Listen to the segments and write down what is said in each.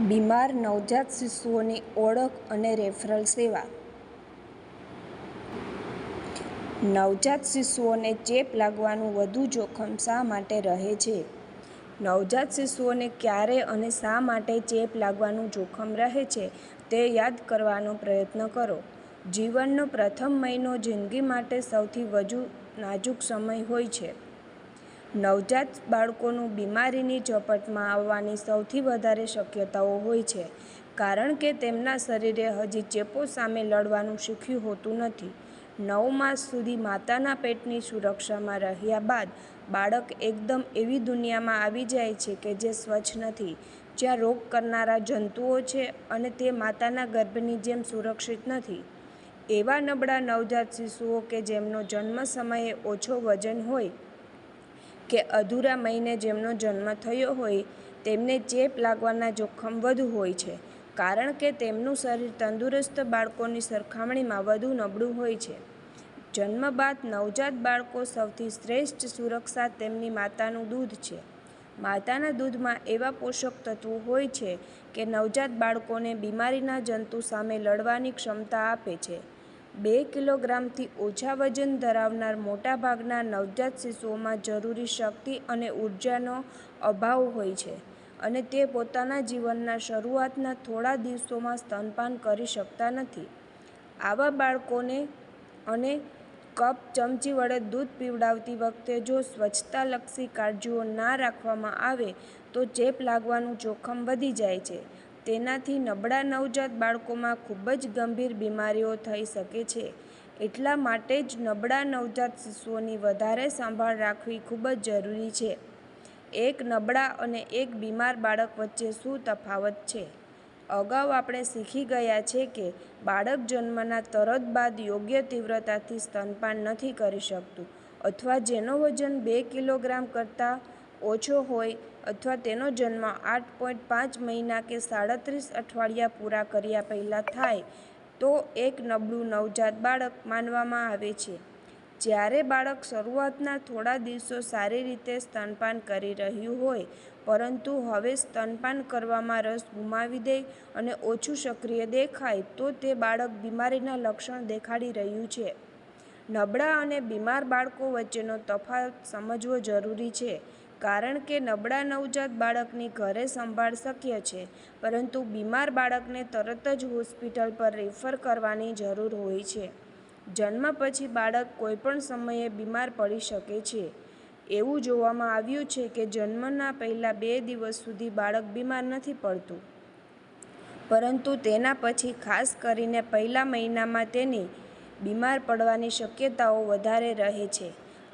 બીમાર નવજાત શિશુઓની ઓળખ અને રેફરલ સેવા નવજાત શિશુઓને ચેપ લાગવાનું વધુ જોખમ શા માટે રહે છે? નવજાત શિશુઓને ક્યારે અને શા માટે ચેપ લાગવાનું જોખમ રહે છે તે યાદ કરવાનો પ્રયત્ન કરો. જીવનનો પ્રથમ મહિનો જિંદગી માટે સૌથી વધુ નાજુક સમય હોય છે. નવજાત બાળકોનું બીમારીની ઝપટમાં આવવાની સૌથી વધારે શક્યતાઓ હોય છે કારણ કે તેમના શરીરે હજી ચેપો સામે લડવાનું શીખ્યું હોતું નથી. નવ માસ સુધી માતાના પેટની સુરક્ષામાં રહ્યા બાદ બાળક એકદમ એવી દુનિયામાં આવી જાય છે કે જે સ્વચ્છ નથી, જ્યાં રોગ કરનારા જંતુઓ છે અને તે માતાના ગર્ભની જેમ સુરક્ષિત નથી. એવા નબળા નવજાત શિશુઓ કે જેમનો જન્મ સમયે ઓછો વજન હોય કે અધૂરા મહિને જેમનો જન્મ થયો હોય, તેમને ચેપ લાગવાના જોખમ વધુ હોય છે, કારણ કે તેમનું શરીર તંદુરસ્ત બાળકોની સરખામણીમાં વધુ નબળું હોય છે. જન્મ બાદ નવજાત બાળકો સૌથી શ્રેષ્ઠ સુરક્ષા તેમની માતાનું દૂધ છે. માતાના દૂધમાં એવા પોષક તત્વો હોય છે કે નવજાત બાળકોને બીમારીના જંતુ સામે લડવાની ક્ષમતા આપે છે. બે કિલોગ્રામથી ઓછા વજન ધરાવનાર મોટાભાગના નવજાત શિશુઓમાં જરૂરી શક્તિ અને ઊર્જાનો અભાવ હોય છે અને તે પોતાના જીવનના શરૂઆતના થોડા દિવસોમાં સ્તનપાન કરી શકતા નથી. આવા બાળકોને અને કપ ચમચી વડે દૂધ પીવડાવતી વખતે જો સ્વચ્છતાલક્ષી કાળજીઓ ના રાખવામાં આવે તો ચેપ લાગવાનું જોખમ વધી જાય છે. તેનાથી નબળા નવજાત બાળકોમાં ખૂબ જ ગંભીર બીમારીઓ થઈ શકે છે. એટલા માટે જ નબળા નવજાત શિશુઓની વધારે સંભાળ રાખવી ખૂબ જ જરૂરી છે. એક નબળા અને એક બીમાર બાળક વચ્ચે શું તફાવત છે? અગાઉ આપણે શીખી ગયા છે કે બાળક જન્મના તરત બાદ યોગ્ય તીવ્રતાથી સ્તનપાન નથી કરી શકતું અથવા જેનો વજન બે કિલોગ્રામ કરતાં ઓછો હોય અથવા તેનો જન્મ આઠ પોઈન્ટ પાંચ મહિના કે સાડત્રીસ અઠવાડિયા પૂરા કર્યા પહેલાં થાય, તો એક નબળું નવજાત બાળક માનવામાં આવે છે. જ્યારે બાળક શરૂઆતના થોડા દિવસો સારી રીતે સ્તનપાન કરી રહ્યું હોય, પરંતુ હવે સ્તનપાન કરવામાં રસ ગુમાવી દે અને ઓછું સક્રિય દેખાય, તો તે બાળક બીમારીના લક્ષણ દેખાડી રહ્યું છે. નબળા અને બીમાર બાળકો વચ્ચેનો તફાવત સમજવો જરૂરી છે કારણ કે નબળા નવજાત બાળકની ઘરે સંભાળ શક્ય છે, પરંતુ બીમાર બાળકને તરત જ હોસ્પિટલ પર રેફર કરવાની જરૂર હોય છે. જન્મ પછી બાળક કોઈપણ સમયે બીમાર પડી શકે છે. એવું જોવામાં આવ્યું છે કે જન્મના પહેલાં બે દિવસ સુધી બાળક બીમાર નથી પડતું પરંતુ તેના પછી ખાસ કરીને પહેલા મહિનામાં તેની બીમાર પડવાની શક્યતાઓ વધારે રહે છે.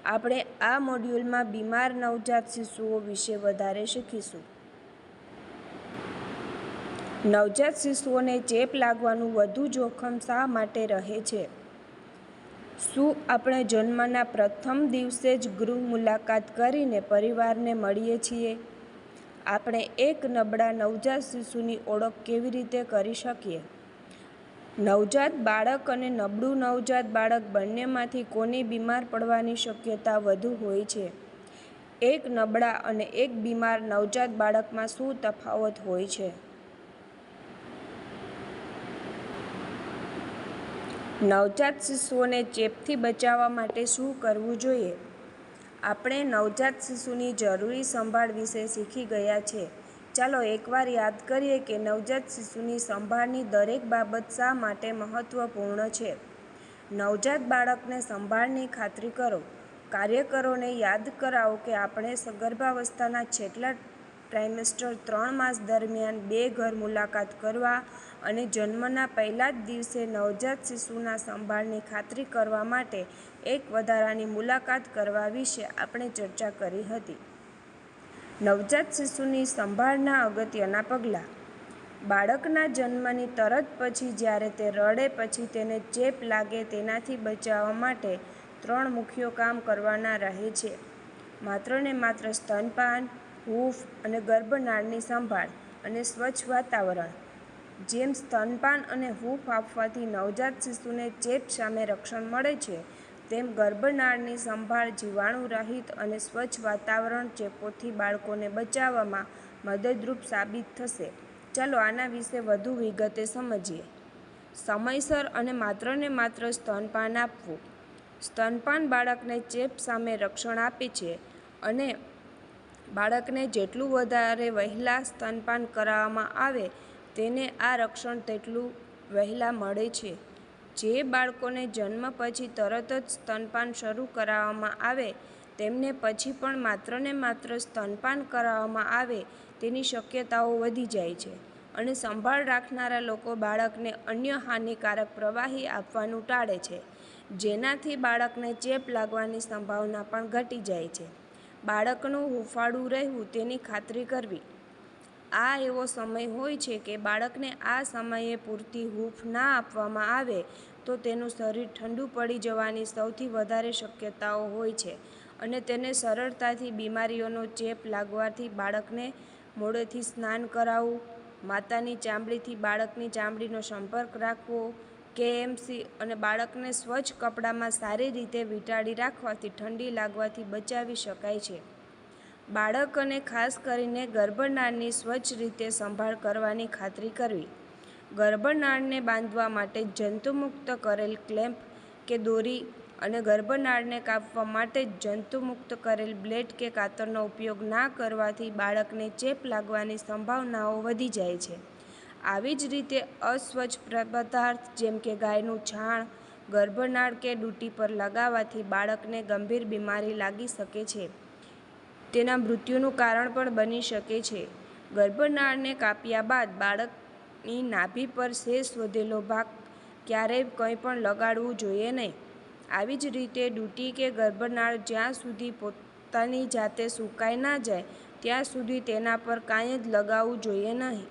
આપણે આ મોડ્યુલમાં બીમાર નવજાત શિશુઓ વિશે વધારે શીખીશું. નવજાત શિશુઓને ચેપ લાગવાનું વધુ જોખમ શા માટે રહે છે? શું આપણે જન્મના પ્રથમ દિવસે જ ગૃહ મુલાકાત કરીને પરિવારને મળીએ છીએ? આપણે એક નબળા નવજાત શિશુની ઓળખ કેવી રીતે કરી શકીએ? નવજાત બાળક અને નબળું નવજાત બાળક બંનેમાંથી કોની બીમાર પડવાની શક્યતા વધુ હોય છે? એક નબળા અને એક બીમાર નવજાત બાળકમાં શું તફાવત હોય છે? નવજાત શિશુઓને ચેપથી બચાવવા માટે શું કરવું જોઈએ? આપણે નવજાત શિશુની જરૂરી સંભાળ વિશે શીખી ગયા છે. ચાલો એકવાર યાદ કરીએ કે નવજાત શિશુની સંભાળની દરેક બાબત શા માટે મહત્વપૂર્ણ છે. નવજાત બાળકને સંભાળની ખાતરી કરો. કાર્યકરોને યાદ કરાવો કે આપણે ગર્ભાવસ્થાના છેલ્લા ટ્રાઇમેસ્ટર ત્રણ માસ દરમિયાન બે ઘર મુલાકાત કરવા અને જન્મના પહેલા જ દિવસે નવજાત શિશુના સંભાળની ખાતરી કરવા માટે એક વધારાની મુલાકાત કરવા વિશે આપણે ચર્ચા કરી હતી. નવજાત શિશુની સંભાળના અગત્યના પગલાં. બાળકના જન્મની તરત પછી જ્યારે તે રડે પછી તેને ચેપ લાગે તેનાથી બચાવવા માટે ત્રણ મુખ્ય કામ કરવાના રહે છે. માત્ર ને માત્ર સ્તનપાન, હૂફ અને ગર્ભનાળની સંભાળ અને સ્વચ્છ વાતાવરણ. જેમ સ્તનપાન અને હૂફ આપવાથી નવજાત શિશુને ચેપ સામે રક્ષણ મળે છે તેમ ગર્ભનાળની સંભાળ જીવાણુરહિત અને સ્વચ્છ વાતાવરણ ચેપોથી બાળકોને બચાવવામાં મદદરૂપ સાબિત થશે. ચાલો આના વિશે વધુ વિગતે સમજીએ. સમયસર અને માત્ર ને માત્ર સ્તનપાન આપવું. સ્તનપાન બાળકને ચેપ સામે રક્ષણ આપે છે અને બાળકને જેટલું વધારે વહેલા સ્તનપાન કરાવવામાં આવે, તેને આ રક્ષણ તેટલું વહેલા મળે છે. જે બાળકોને જન્મ પછી તરત જ સ્તનપાન શરૂ કરાવવામાં આવે, તેમને પછી પણ માત્ર ને માત્ર સ્તનપાન કરાવવામાં આવે તેની શક્યતાઓ વધી જાય છે અને સંભાળ રાખનારા લોકો બાળકને અન્ય હાનિકારક પ્રવાહી આપવાનું ટાળે છે, જેનાથી બાળકને ચેપ લાગવાની સંભાવના પણ ઘટી જાય છે. બાળકનું હૂંફાળું રહેવું તેની ખાતરી કરવી. આ એવો સમય હોય છે કે બાળકને આ સમયે પૂરતી હૂંફ ના આપવામાં આવે તો તેનું શરીર ઠંડુ પડી જવાની સૌથી વધારે શક્યતાઓ હોય છે અને તેને સરળતાથી બીમારીઓનો ચેપ લાગવાથી બાળકને મોડેથી સ્નાન કરાવવું, માતાની ચામડીથી બાળકની ચામડીનો સંપર્ક રાખવો, કેએમસી અને બાળકને સ્વચ્છ કપડામાં સારી રીતે વીંટાળી રાખવાથી ઠંડી લાગવાથી બચાવી શકાય છે. બાળકોને ખાસ કરીને ગર્ભનારની સ્વચ્છ રીતે સંભાળ કરવાની ખાતરી કરવી. ગર્ભનાળને બાંધવા માટે જંતુમુક્ત કરેલ ક્લેમ્પ કે દોરી અને ગર્ભનાળને કાપવા માટે જંતુમુક્ત કરેલ બ્લેડ કે કાતરનો ઉપયોગ ના કરવાથી બાળકને ચેપ લાગવાની સંભાવનાઓ વધી જાય છે. આવી જ રીતે અસ્વચ્છ પદાર્થ જેમ કે ગાયનું છાણ, ગર્ભનાળ કે ડૂટી પર લગાવવાથી બાળકને ગંભીર બીમારી લાગી શકે છે. તેના મૃત્યુનું કારણ પણ બની શકે છે. ગર્ભનાળને કાપ્યા બાદ બાળકની નાભી પર શેષ વધેલો ભાગ ક્યારેય કંઈ પણ લગાડવું જોઈએ નહીં. આવી જ રીતે ડૂટી કે ગર્ભનાળ જ્યાં સુધી પોતાની જાતે સુકાઈ ના જાય, ત્યાં સુધી તેના પર કાંઈ જ લગાવવું જોઈએ નહીં.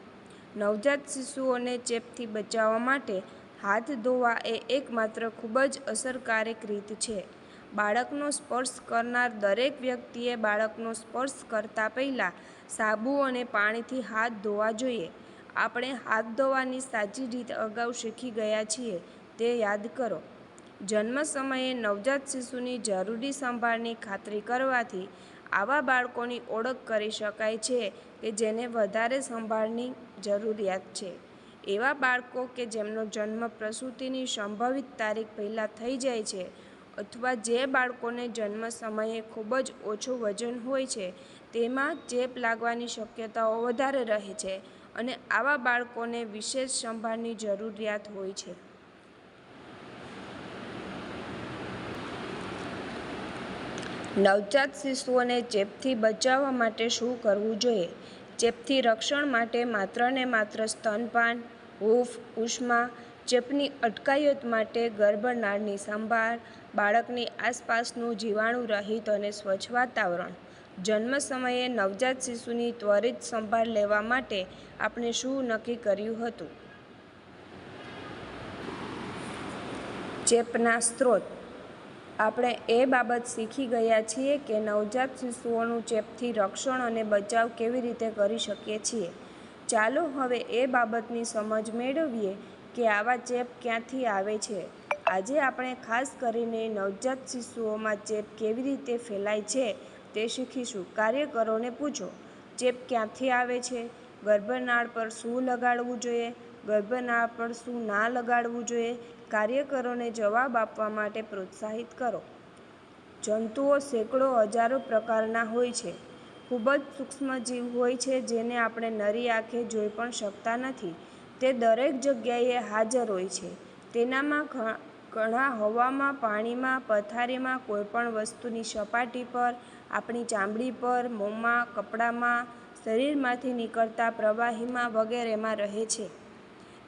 નવજાત શિશુઓને ચેપથી બચાવવા માટે હાથ ધોવા એ એકમાત્ર ખૂબ જ અસરકારક રીત છે. બાળકનો સ્પર્શ કરનાર દરેક વ્યક્તિએ બાળકનો સ્પર્શ કરતાં પહેલાં સાબુ અને પાણીથી હાથ ધોવા જોઈએ. આપણે હાથ ધોવાની સાચી રીત અગાઉ શીખી ગયા છીએ, તે યાદ કરો. જન્મ સમયે નવજાત શિશુની જરૂરી સંભાળની ખાતરી કરવાથી આવા બાળકોની ઓળખ કરી શકાય છે કે જેને વધારે સંભાળની જરૂરિયાત છે. એવા બાળકો કે જેમનો જન્મ પ્રસૂતિની સંભવિત તારીખ પહેલાં થઈ જાય છે અથવા જે બાળકોને જન્મ સમયે ખૂબ જ ઓછું વજન હોય છે, તેમાં ચેપ લાગવાની શક્યતાઓ વધારે રહે છે. અને આવા બાળકોને વિશેષ સંભાળની જરૂરિયાત હોય છે. નવજાત શિશુઓને ચેપથી બચાવવા માટે શું કરવું જોઈએ? ચેપથી રક્ષણ માટે માત્ર ને માત્ર સ્તનપાન, હૂફ, ઉષ્મા, ચેપની અટકાયત માટે ગર્ભનાળની સંભાળ, બાળકની આસપાસનું જીવાણુ રહિત અને સ્વચ્છ વાતાવરણ. જન્મ સમયે નવજાત શિશુની ત્વરિત સંભાળ લેવા માટે આપણે શું નક્કી કર્યું હતું? ચેપના સ્ત્રોત. આપણે એ બાબત શીખી ગયા છીએ કે નવજાત શિશુઓનું ચેપથી રક્ષણ અને બચાવ કેવી રીતે કરી શકીએ છીએ. ચાલો હવે એ બાબતની સમજ મેળવીએ કે આવા ચેપ ક્યાંથી આવે છે. આજે આપણે ખાસ કરીને નવજાત શિશુઓમાં ચેપ કેવી રીતે ફેલાય છે તે શીખીશું. કાર્યકરોને પૂછો, ચેપ ક્યાંથી આવે છે? ગર્ભનાળ પર શું લગાડવું જોઈએ? ગર્ભનાળ પર શું ના લગાડવું જોઈએ? કાર્યકરોને જવાબ આપવા માટે પ્રોત્સાહિત કરો. જંતુઓ સેંકડો હજારો પ્રકારના હોય છે. ખૂબ જ સૂક્ષ્મજીવ હોય છે જેને આપણે નરી આંખે જોઈ પણ શકતા નથી. તે દરેક જગ્યાએ હાજર હોય છે. તેનામાં ઘણા હવામાં, પાણીમાં, પથારીમાં કોઈપણ વસ્તુની સપાટી પર આપણી ચામડી પર, મોંમાં, કપડામાં, શરીરમાંથી નીકળતા પ્રવાહીમાં વગેરેમાં રહે છે.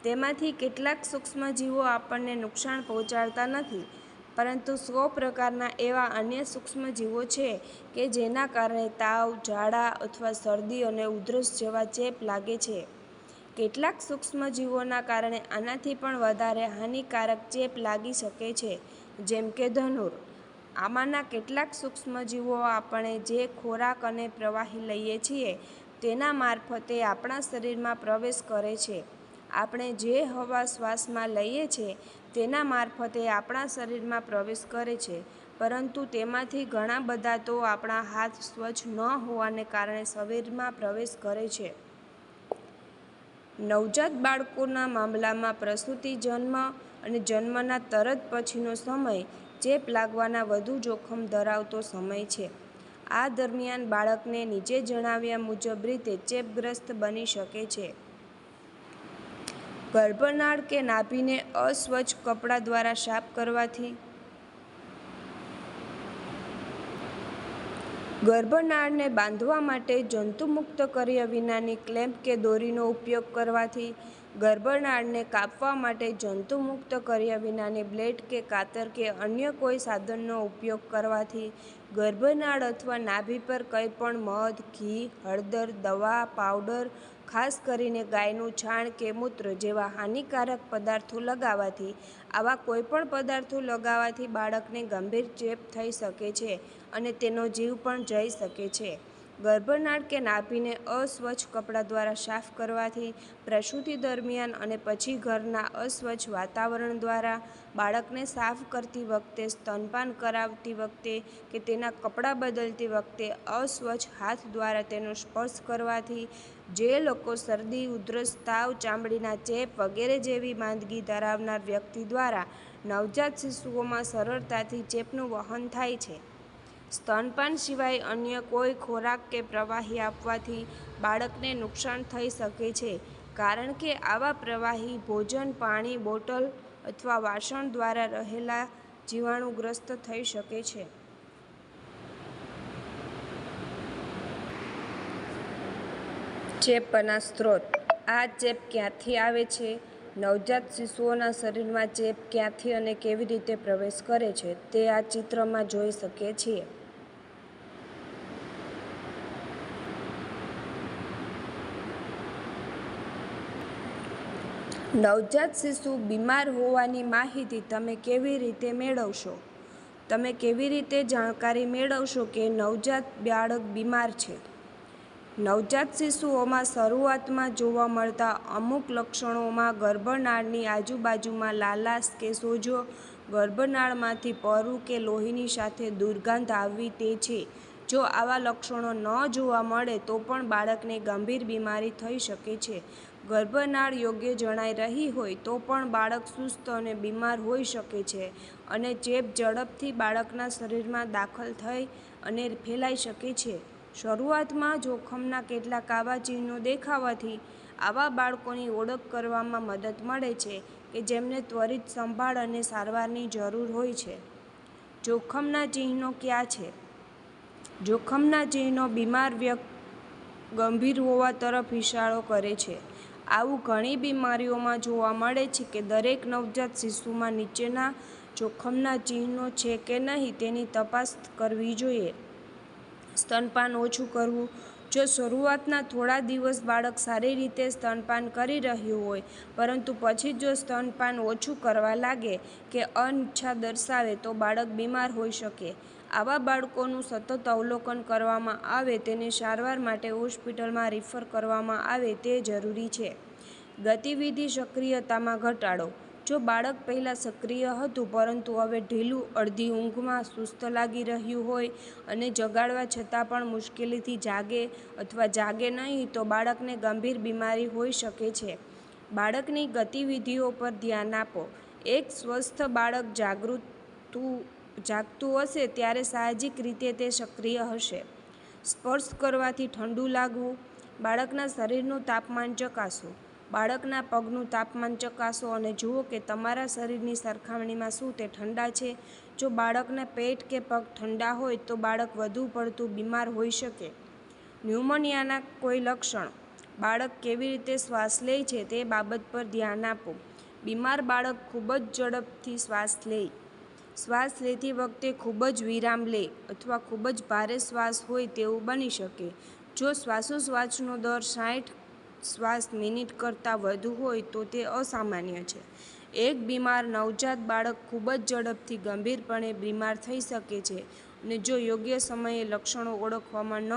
તેમાંથી કેટલાક સૂક્ષ્મજીવો આપણને નુકસાન પહોંચાડતા નથી, પરંતુ સો પ્રકારના એવા અન્ય સૂક્ષ્મજીવો છે કે જેના કારણે તાવ, ઝાડા અથવા શરદી અને ઉધરસ જેવા ચેપ લાગે છે. કેટલાક સૂક્ષ્મજીવોના કારણે આનાથી પણ વધારે હાનિકારક ચેપ લાગી શકે છે, જેમ કે ધનુર. આમાંના કેટલાક સૂક્ષ્મજીવો આપણે જે ખોરાક અને પ્રવાહી લઈએ છીએ, તેના મારફતે આપણા શરીરમાં પ્રવેશ કરે છે. આપણે જે હવા શ્વાસમાં લઈએ છીએ તેના મારફતે આપણા શરીરમાં પ્રવેશ કરે છે. પરંતુ તેમાંથી ઘણા બધા તો આપણા હાથ સ્વચ્છ ન હોવાને કારણે શરીરમાં પ્રવેશ કરે છે. નવજાત બાળકોના મામલામાં પ્રસૂતિ જન્મ અને જન્મના તરત પછીનો સમય ચેપ લાગવાના વધુ જોખમ ધરાવતો સમય છે. આ દરમિયાન બાળકને નીચે જણાવ્યા મુજબ રીતે ચેપગ્રસ્ત બની શકે છે. ગર્ભનાળ કે નાભીને અસ્વચ્છ કપડાં દ્વારા સાફ કરવાથી. ગર્ભનાળને બાંધવા માટે જંતુમુક્ત કર્યા વિનાની ક્લેમ્પ કે દોરીનો ઉપયોગ કરવાથી. ગર્ભનાળને કાપવા માટે જંતુમુક્ત કર્યા વિનાની બ્લેડ કે કાતર કે અન્ય કોઈ સાધનનો ઉપયોગ કરવાથી. ગર્ભનાળ અથવા નાભી પર કંઈપણ મધ, ઘી, હળદર, દવા, પાવડર, ખાસ કરીને ગાયનું છાણ કે મૂત્ર જેવા હાનિકારક પદાર્થો લગાવવાથી. આવા કોઈપણ પદાર્થો લગાવવાથી બાળકને ગંભીર ચેપ થઈ શકે છે અને તેનો જીવ પણ જઈ શકે છે. ગર્ભનાળ કે નાભિને અસ્વચ્છ કપડા દ્વારા સાફ કરવાથી. પ્રસૂતિ દરમિયાન અને પછી ઘરના અસ્વચ્છ વાતાવરણ દ્વારા. બાળકને સાફ કરતી વખતે, સ્તનપાન કરાવતી વખતે કે તેના કપડાં બદલતી વખતે અસ્વચ્છ હાથ દ્વારા તેનો સ્પર્શ કરવાથી. જે લોકો શરદી, ઉધરસ, તાવ, ચામડીના ચેપ વગેરે જેવી માંદગી ધરાવનાર વ્યક્તિ દ્વારા નવજાત શિશુઓમાં સરળતાથી ચેપનું વહન થાય છે. સ્તનપાન સિવાય અન્ય કોઈ ખોરાક કે પ્રવાહી આપવાથી બાળકને નુકસાન થઈ શકે છે કારણ કે આવા પ્રવાહી ભોજન, પાણી બોટલ અથવા વાસણ દ્વારા રહેલા જીવાણુગ્રસ્ત થઈ શકે છે. ચેપના સ્ત્રોત. આ ચેપ ક્યાંથી આવે છે? નવજાત શિશુઓના શરીરમાં ચેપ ક્યાંથી અને કેવી રીતે પ્રવેશ કરે છે તે આ ચિત્રમાં જોઈ શકીએ છીએ. નવજાત શિશુ બીમાર હોવાની માહિતી તમે કેવી રીતે મેળવશો? તમે કેવી રીતે જાણકારી મેળવશો કે નવજાત બાળક બીમાર છે? નવજાત શિશુઓમાં શરૂઆતમાં જોવા મળતા અમુક લક્ષણોમાં ગર્ભનાળની આજુબાજુમાં લાલાશ કે સોજો, ગર્ભનાળમાંથી પરુ કે લોહીની સાથે દુર્ગંધ આવવી તે છે. જો આવા લક્ષણો ન જોવા મળે તો પણ બાળકને ગંભીર બીમારી થઈ શકે છે. ગર્ભનાળ યોગ્ય જણાઈ રહી હોય તો પણ બાળક સુસ્ત અને બીમાર હોઈ શકે છે અને ચેપ ઝડપથી બાળકના શરીરમાં દાખલ થઈ અને ફેલાઈ શકે છે. શરૂઆતમાં જોખમના કેટલાક આવા ચિહ્નો દેખાવાથી આવા બાળકોની ઓળખ કરવામાં મદદ મળે છે કે જેમને ત્વરિત સંભાળ અને સારવારની જરૂર હોય છે. જોખમના ચિહ્નો ક્યાં છે? જોખમના ચિહ્નો બીમાર વ્યક્તિ ગંભીર હોવા તરફ ઇશારો કરે છે. આવું ઘણી બીમારીઓમાં જોવા મળે છે કે દરેક નવજાત શિશુમાં નીચેના જોખમના ચિહ્નો છે કે નહીં તેની તપાસ કરવી જોઈએ. સ્તનપાન ઓછું કરવું. જો શરૂઆતના થોડા દિવસ બાળક સારી રીતે સ્તનપાન કરી રહ્યું હોય, પરંતુ પછી જો સ્તનપાન ઓછું કરવા લાગે કે અનિચ્છા દર્શાવે તો બાળક બીમાર હોઈ શકે. આવા બાળકોનું સતત અવલોકન કરવામાં આવે તેને સારવાર માટે હોસ્પિટલમાં રિફર કરવામાં આવે તે જરૂરી છે. ગતિવિધિ સક્રિયતામાં ઘટાડો. જો બાળક પહેલાં સક્રિય હતું પરંતુ હવે ઢીલું, અડધી ઊંઘમાં, સુસ્ત લાગી રહ્યું હોય અને જગાડવા છતાં પણ મુશ્કેલીથી જાગે અથવા જાગે નહીં તો બાળકને ગંભીર બીમારી હોઈ શકે છે. બાળકની ગતિવિધિઓ પર ધ્યાન આપો. એક સ્વસ્થ બાળક જાગતું હશે ત્યારે સાહજિક રીતે તે સક્રિય હશે. સ્પર્શ કરવાથી ઠંડુ લાગવું. બાળકના શરીરનું તાપમાન ચકાસો. બાળકના પગનું તાપમાન ચકાસો અને જુઓ કે તમારા શરીરની સરખામણીમાં શું તે ઠંડા છે. જો બાળકના પેટ કે પગ ઠંડા હોય તો બાળક વધુ પડતું બીમાર હોઈ શકે. ન્યુમોનિયાના કોઈ લક્ષણ, બાળક કેવી રીતે શ્વાસ લે છે તે બાબત પર ધ્યાન આપો. બીમાર બાળક ખૂબ જ ઝડપથી શ્વાસ લે. શ્વાસ લેતી વખતે ખૂબ જ વિરામ લે અથવા ખૂબ જ ભારે શ્વાસ હોય તેવું બની શકે. જો શ્વાસોશ્વાસનો દર સાઠ શ્વાસ મિનિટ કરતાં વધુ હોય તો તે અસામાન્ય છે. એક બીમાર નવજાત બાળક ખૂબ જ ઝડપથી ગંભીરપણે બીમાર થઈ શકે છે અને જો યોગ્ય સમયે લક્ષણો ઓળખવામાં ન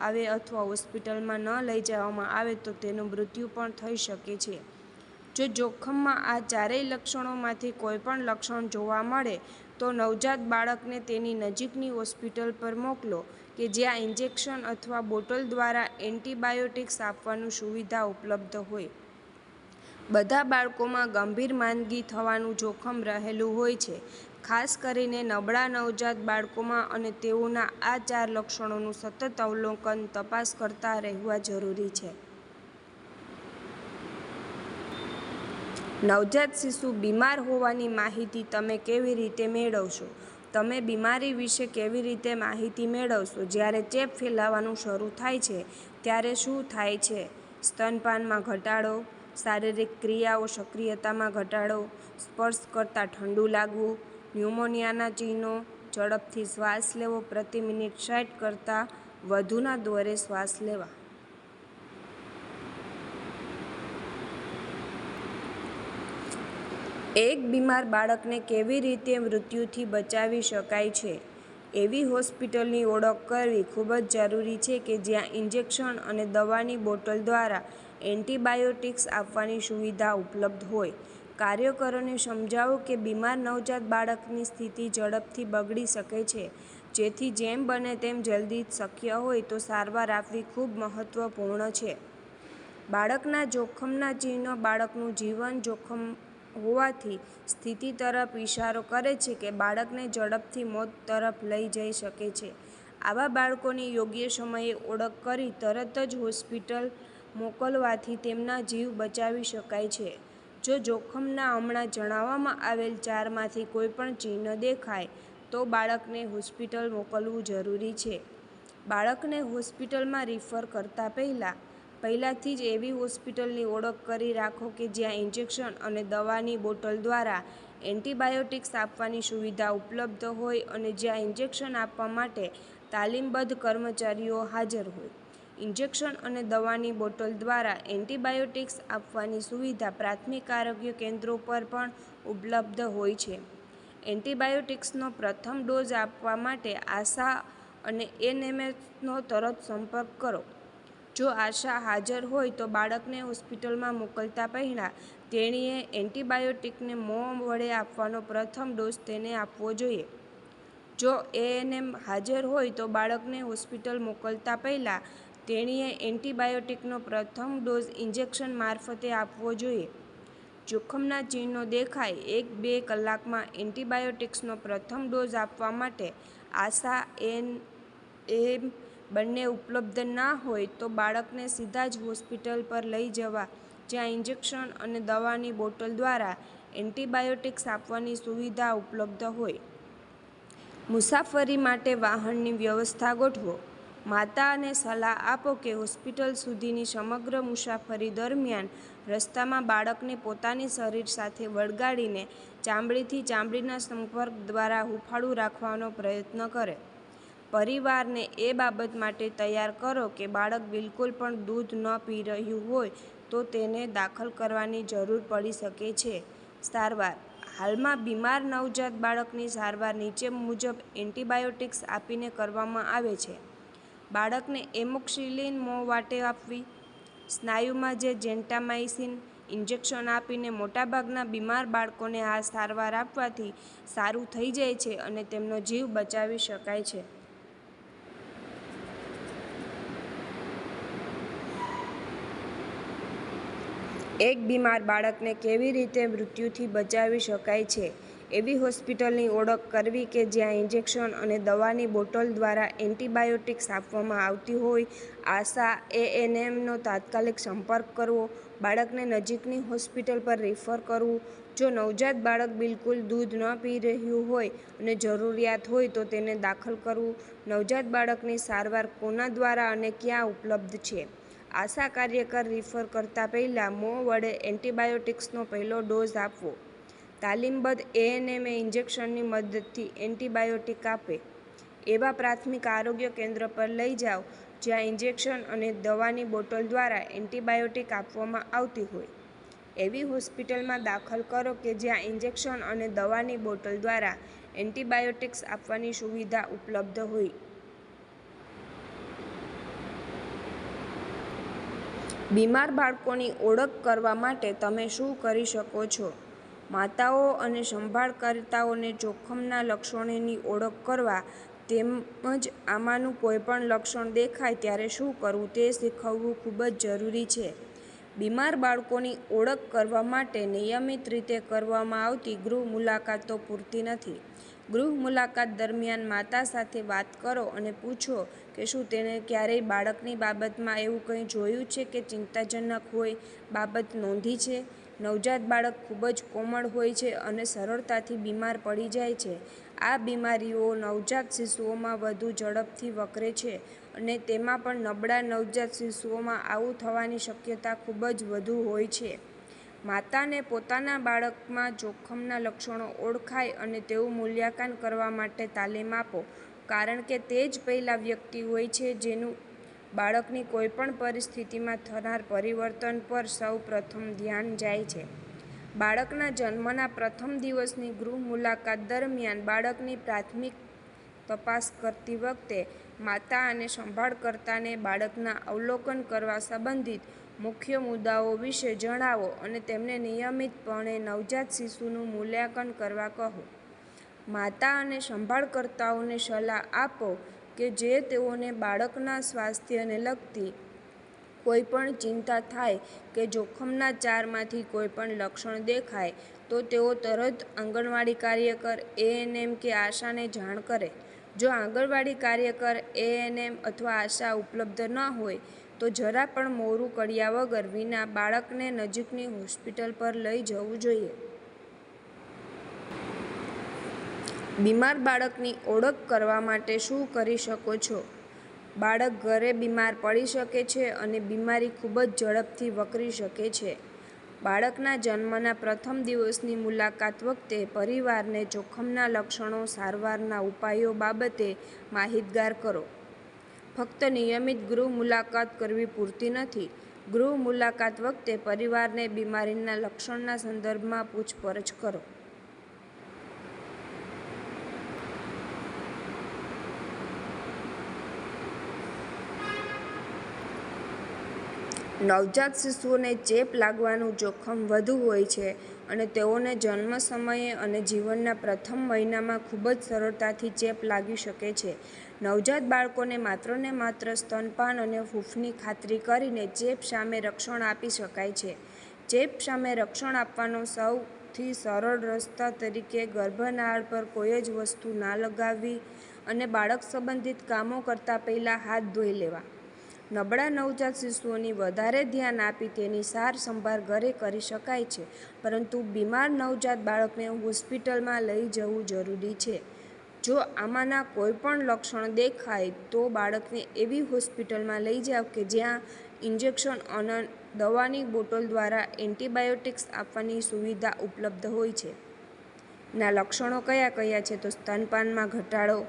આવે અથવા હોસ્પિટલમાં ન લઈ જવામાં આવે તો તેનું મૃત્યુ પણ થઈ શકે છે. જો જોખમમાં આ ચારેય લક્ષણોમાંથી કોઈપણ લક્ષણ જોવા મળે, તો નવજાત બાળકને તેની નજીકની હોસ્પિટલ પર મોકલો કે જ્યાં ઇન્જેક્શન અથવા બોટલ દ્વારા એન્ટિબાયોટિક્સ આપવાનું સુવિધા ઉપલબ્ધ હોય. બધા બાળકોમાં ગંભીર માંદગી થવાનું જોખમ રહેલું હોય છે, ખાસ કરીને નબળા નવજાત બાળકોમાં અને તેઓના આ ચાર લક્ષણોનું સતત અવલોકન તપાસ કરતા રહેવા જરૂરી છે નવજાત શિશુ બીમાર હોવાની માહિતી તમે કેવી રીતે મેળવશો? તમે બીમારી વિશે કેવી રીતે માહિતી મેળવશો? જ્યારે ચેપ ફેલાવાનું શરૂ થાય છે, ત્યારે શું થાય છે? સ્તનપાનમાં ઘટાડો, શારીરિક ક્રિયાઓ સક્રિયતામાં ઘટાડો, સ્પર્શ કરતાં ઠંડુ લાગવું, ન્યુમોનિયાના ચિહ્નો ઝડપથી શ્વાસ લેવો, પ્રતિ મિનિટ સાઠ કરતાં વધુના દોરે શ્વાસ લેવા. એક બીમાર બાળકને કેવી રીતે મૃત્યુથી બચાવી શકાય છે? એવી હોસ્પિટલની ઓળખ કરવી ખૂબ જ જરૂરી છે કે જ્યાં ઇન્જેક્શન અને દવાની બોટલ દ્વારા એન્ટીબાયોટિક્સ આપવાની સુવિધા ઉપલબ્ધ હોય. કાર્યકરોને સમજાવો કે બીમાર નવજાત બાળકની સ્થિતિ ઝડપથી બગડી શકે છે. જેથી જેમ બને તેમ જલ્દી શક્ય હોય તો સારવાર આપવી ખૂબ મહત્વપૂર્ણ છે. બાળકના જોખમના ચિહ્નો બાળકનું જીવન જોખમ હોવાથી સ્થિતિ તરફ ઇશારો કરે છે કે બાળકને ઝડપથી મોત તરફ લઈ જઈ શકે છે. આવા બાળકોની યોગ્ય સમયે ઓળખ કરી તરત જ હોસ્પિટલ મોકલવાથી તેમના જીવ બચાવી શકાય છે. જો જોખમના હમણાં જણાવવામાં આવેલ ચારમાંથી કોઈપણ ચિહ્ન દેખાય, તો બાળકને હોસ્પિટલ મોકલવું જરૂરી છે. બાળકને હોસ્પિટલમાં રિફર કરતા પહેલાં પહેલાંથી જ એવી હોસ્પિટલની ઓળખ કરી રાખો કે જ્યાં ઇન્જેક્શન અને દવાની બોટલ દ્વારા એન્ટીબાયોટિક્સ આપવાની સુવિધા ઉપલબ્ધ હોય અને જ્યાં ઇન્જેક્શન આપવા માટે તાલીમબદ્ધ કર્મચારીઓ હાજર હોય. ઇન્જેક્શન અને દવાની બોટલ દ્વારા એન્ટીબાયોટિક્સ આપવાની સુવિધા પ્રાથમિક આરોગ્ય કેન્દ્રો પર પણ ઉપલબ્ધ હોય છે. એન્ટીબાયોટિક્સનો પ્રથમ ડોઝ આપવા માટે આશા અને એનએમએસનો તરત સંપર્ક કરો. જો આશા હાજર હોય તો બાળકને હોસ્પિટલમાં મોકલતા પહેલાં તેણીએ એન્ટીબાયોટિકને મોં વડે આપવાનો પ્રથમ ડોઝ તેને આપવો જોઈએ. જો એએનએમ હાજર હોય તો બાળકને હોસ્પિટલ મોકલતા પહેલાં તેણીએ એન્ટીબાયોટિકનો પ્રથમ ડોઝ ઇન્જેક્શન મારફતે આપવો જોઈએ. જોખમના ચિહ્નો દેખાય એક બે કલાકમાં એન્ટીબાયોટિક્સનો પ્રથમ ડોઝ આપવા માટે આશા એન એમ બંને ઉપલબ્ધ ના હોય તો બાળકને સીધા જ હોસ્પિટલ પર લઈ જવા, જ્યાં ઇન્જેક્શન અને દવાની બોટલ દ્વારા એન્ટીબાયોટિક્સ આપવાની સુવિધા ઉપલબ્ધ હોય. મુસાફરી માટે વાહનની વ્યવસ્થા ગોઠવો. માતાને સલાહ આપો કે હોસ્પિટલ સુધીની સમગ્ર મુસાફરી દરમિયાન રસ્તામાં બાળકને પોતાની શરીર સાથે વળગાડીને ચામડીથી ચામડીના સંપર્ક દ્વારા હૂંફાળું રાખવાનો પ્રયત્ન કરે. પરિવારને એ બાબત માટે તૈયાર કરો કે બાળક બિલકુલ પણ દૂધ ન પી રહ્યું હોય તો તેને દાખલ કરવાની જરૂર પડી શકે છે. સારવાર. હાલમાં બીમાર નવજાત બાળકની સારવાર નીચે મુજબ એન્ટીબાયોટિક્સ આપીને કરવામાં આવે છે. બાળકને એમોક્સિલિન મોં વાટે આપવી, સ્નાયુમાં જે જેન્ટામાઇસિન ઇન્જેક્શન આપીને મોટાભાગના બીમાર બાળકોને આ સારવાર આપવાથી સારું થઈ જાય છે અને તેમનો જીવ બચાવી શકાય છે. એક બીમાર બાળકને કેવી રીતે મૃત્યુથી બચાવી શકાય છે? એવી હોસ્પિટલની ઓળખ કરવી કે જ્યાં ઇન્જેક્શન અને દવાની બોટલ દ્વારા એન્ટીબાયોટિક્સ આપવામાં આવતી હોય, આશા એએનએમનો તાત્કાલિક સંપર્ક કરવો, બાળકને નજીકની હોસ્પિટલ પર રેફર કરવું. જો નવજાત બાળક બિલકુલ દૂધ ન પી રહ્યું હોય અને જરૂરિયાત હોય તો તેને દાખલ કરવું. નવજાત બાળકની સારવાર કોના દ્વારા અને ક્યાં ઉપલબ્ધ છે? આશા કાર્યકર રિફર કરતા પહેલાં મોં વડે એન્ટીબાયોટિક્સનો પહેલો ડોઝ આપવો. તાલીમબદ્ધ એએનએમએ ઇન્જેક્શનની મદદથી એન્ટીબાયોટિક આપે. એવા પ્રાથમિક આરોગ્ય કેન્દ્ર પર લઈ જાઓ, જ્યાં ઇન્જેક્શન અને દવાની બોટલ દ્વારા એન્ટીબાયોટિક આપવામાં આવતી હોય. એવી હોસ્પિટલમાં દાખલ કરો કે જ્યાં ઇન્જેક્શન અને દવાની બોટલ દ્વારા એન્ટીબાયોટિક્સ આપવાની સુવિધા ઉપલબ્ધ હોય. બીમાર બાળકોની ઓળખ કરવા માટે તમે શું કરી શકો છો? માતાઓ અને સંભાળકર્તાઓને જોખમના લક્ષણોની ઓળખ કરવા તેમજ આમાંનું કોઈપણ લક્ષણ દેખાય ત્યારે શું કરવું તે શીખવવું ખૂબ જ જરૂરી છે. બીમાર બાળકોની ઓળખ કરવા માટે નિયમિત રીતે કરવામાં આવતી ગૃહ મુલાકાતો પૂરતી નથી. ગૃહ મુલાકાત દરમિયાન માતા સાથે વાત કરો અને પૂછો કે શું તેણે ક્યારેય બાળકની બાબતમાં એવું કંઈ જોયું છે કે ચિંતાજનક હોય બાબત નોંધી છે? નવજાત બાળક ખૂબ જ કોમળ હોય છે અને સરળતાથી બીમાર પડી જાય છે. આ બીમારીઓ નવજાત શિશુઓમાં વધુ ઝડપથી વકરે છે અને તેમાં પણ નબળા નવજાત શિશુઓમાં આવું થવાની શક્યતા ખૂબ જ વધુ હોય છે. માતાને પોતાના બાળકમાં જોખમના લક્ષણો ઓળખાય અને તેવું મૂલ્યાંકન કરવા માટે તાલીમ આપો. કારણ કે તે જ પહેલા વ્યક્તિ હોય છે જેનું બાળકની કોઈપણ પરિસ્થિતિમાં થનાર પરિવર્તન પર સૌ પ્રથમ ધ્યાન જાય છે. બાળકના જન્મના પ્રથમ દિવસની ગૃહ મુલાકાત દરમિયાન બાળકની પ્રાથમિક તપાસ કરતી વખતે માતા અને સંભાળકર્તાને બાળકના અવલોકન કરવા સંબંધિત મુખ્ય મુદ્દાઓ વિશે જણાવો અને તેમને નિયમિતપણે નવજાત શિશુનું મૂલ્યાંકન કરવા કહો. માતા અને સંભાળકર્તાઓને સલાહ આપો કે જે તેઓને બાળકના સ્વાસ્થ્યને લગતી કોઈપણ ચિંતા થાય કે જોખમના ચારમાંથી કોઈપણ લક્ષણ દેખાય, તો તેઓ તરત આંગણવાડી કાર્યકર એએનએમ કે આશાને જાણ કરે. જો આંગણવાડી કાર્યકર એએનએમ અથવા આશા ઉપલબ્ધ ન હોય, તો જરા પણ મોડું કર્યા વગર વિના બાળકને નજીકની હોસ્પિટલ પર લઈ જવું જોઈએ. બીમાર બાળકની ઓળખ કરવા માટે શું કરી શકો છો? બાળક ઘરે બીમાર પડી શકે છે અને બીમારી ખૂબ જ ઝડપથી વકરી શકે છે. બાળકના જન્મના પ્રથમ દિવસની મુલાકાત વખતે પરિવારને જોખમના લક્ષણો સારવારના ઉપાયો બાબતે માહિતગાર કરો. ફક્ત નિયમિત ગૃહ મુલાકાત કરવી પૂરતી નથી. ગૃહ મુલાકાત વખતે પરિવારને બીમારીના લક્ષણના સંદર્ભમાં પૂછપરછ કરો. નવજાત શિશુઓને ચેપ લાગવાનું જોખમ વધુ હોય છે અને તેઓને જન્મ સમયે અને જીવનના પ્રથમ મહિનામાં ખૂબ જ સરળતાથી ચેપ લાગી શકે છે. નવજાત બાળકોને માત્ર ને માત્ર સ્તનપાન અને ફૂફની ખાતરી કરીને ચેપ સામે રક્ષણ આપી શકાય છે. ચેપ સામે રક્ષણ આપવાનો સૌથી સરળ રસ્તા તરીકે ગર્ભનાળ પર કોઈ જ વસ્તુ ના લગાવવી અને બાળક સંબંધિત કામો કરતાં પહેલાં હાથ ધોઈ લેવા. નબળા નવજાત શિશુઓની વધારે ધ્યાન આપી તેની સાર સંભાળ ઘરે કરી શકાય છે, પરંતુ બીમાર નવજાત બાળકને હોસ્પિટલમાં લઈ જવું જરૂરી છે. જો આમાંના કોઈપણ લક્ષણ દેખાય, તો બાળકને એવી હોસ્પિટલમાં લઈ જાવ કે જ્યાં ઇન્જેક્શન અને દવાની બોટલ દ્વારા એન્ટિબાયોટિક્સ આપવાની સુવિધા ઉપલબ્ધ હોય છે. ના લક્ષણો કયા કયા છે? તો સ્તનપાનમાં ઘટાડો,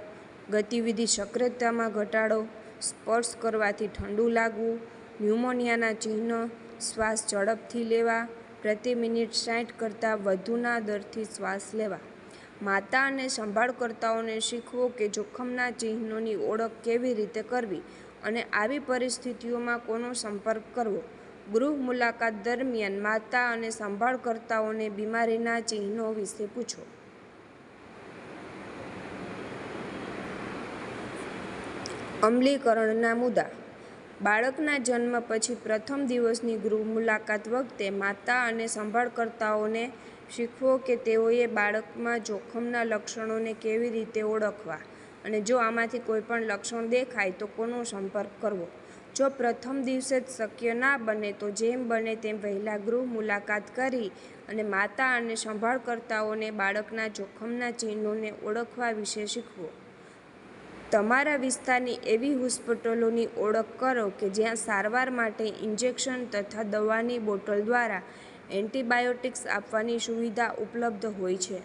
ગતિવિધિ સક્રિયતામાં ઘટાડો સ્પર્શ કરવાથી ઠંડુ લાગવું, ન્યુમોનિયાના ચિહ્ન, શ્વાસ ઝડપથી લેવા, પ્રતિ મિનિટ સાઠ કરતાં વધુના દરથી શ્વાસ લેવા. માતા અને સંભાળકર્તાઓને શીખવો કે જોખમના ચિહ્નોની ઓળખ કેવી રીતે કરવી અને આવી પરિસ્થિતિઓમાં કોનો સંપર્ક કરવો. ગૃહ મુલાકાત દરમિયાન માતા અને સંભાળકર્તાઓને બીમારીના ચિહ્નો વિશે પૂછો. અમલીકરણના મુદ્દા. બાળકના જન્મ પછી પ્રથમ દિવસની ગૃહ મુલાકાત વખતે માતા અને સંભાળકર્તાઓને શીખવો કે તેઓએ બાળકમાં જોખમના લક્ષણોને કેવી રીતે ઓળખવા અને જો આમાંથી કોઈપણ લક્ષણ દેખાય તો કોનો સંપર્ક કરવો. જો પ્રથમ દિવસે જ શક્ય ના બને તો જેમ બને તેમ વહેલા ગૃહ મુલાકાત કરી અને માતા અને સંભાળકર્તાઓને બાળકના જોખમના ચિહ્નોને ઓળખવા વિશે શીખવો. તમારા વિસ્તારની એવી હોસ્પિટલોની ઓળખ કરો કે જ્યાં સારવાર માટે ઇન્જેક્શન તથા દવાની બોટલ દ્વારા એન્ટિબાયોટિક્સ આપવાની સુવિધા ઉપલબ્ધ હોય છે.